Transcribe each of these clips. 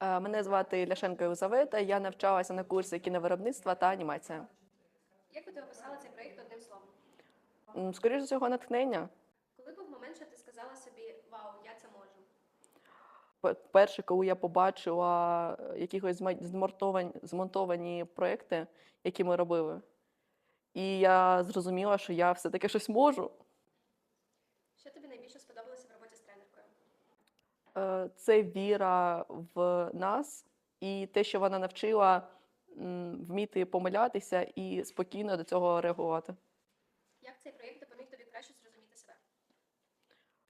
Е, Мене звати Ляшенко Єлизавета. Я навчалася на курсі кіновиробництва та анімація. Як би ти описала цей проєкт одним словом? Скоріше всього, натхнення. Коли був момент, що ти сказала собі Вау, я це можу? Перше, коли я побачила е, якихось змонтовані, змонтовані проекти, які ми робили, і я зрозуміла, що я все-таки щось можу. Що тобі найбільше сподобалося в роботі з тренеркою? Е, Це віра в нас і те, що вона навчила вміти помилятися і спокійно до цього реагувати. Як цей проєкт допоміг тобі краще зрозуміти себе?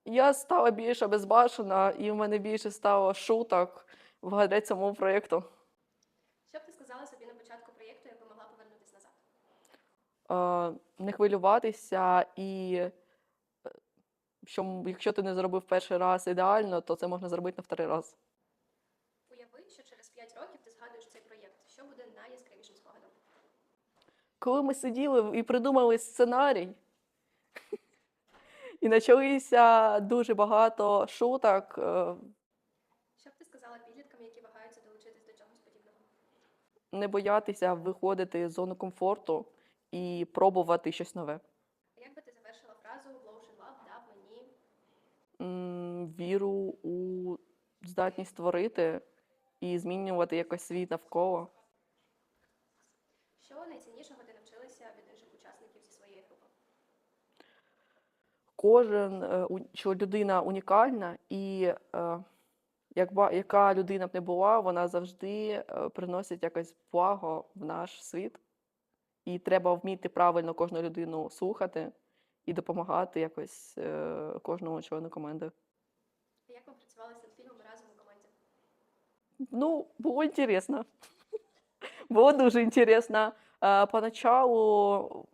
Я стала більше безбашена, і в мене більше стало шуток благодаря цьому проєкту. Що б ти сказала собі на початку проєкту, якби могла повернутися назад? Е, Не хвилюватися, і е, що якщо ти не зробив перший раз ідеально, то це можна зробити на вторий раз. Уяви, що через 5 років ти згадуєш цей проєкт. Що буде найяскравішим спогадом? Коли ми сиділи і придумали сценарій, і почалися дуже багато шуток, е, Що б ти сказала підліткам, які вагаються долучитись до чогось подібного? не боятися виходити з зони комфорту і пробувати щось нове. Віру у здатність створити і змінювати якось світ навколо. Що найціннішого ти навчилася від інших учасників зі своєї групи? Кожен, е, що людина унікальна, і е, як яка людина б не була, вона завжди е, приносить якось благо в наш світ. І треба вміти правильно кожну людину слухати і допомагати якось кожному члену команди. Як вам працювалося над фільмом разом у команді? Ну, було інтересно. Було дуже інтересно. Поначалу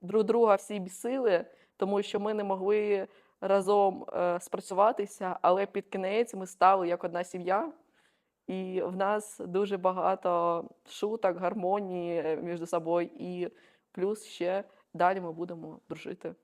друг друга всі бісили, тому що ми не могли разом е, спрацюватися, але під кінець ми стали як одна сім'я, і в нас дуже багато шуток, гармонії між собою, і плюс ще далі ми будемо дружити.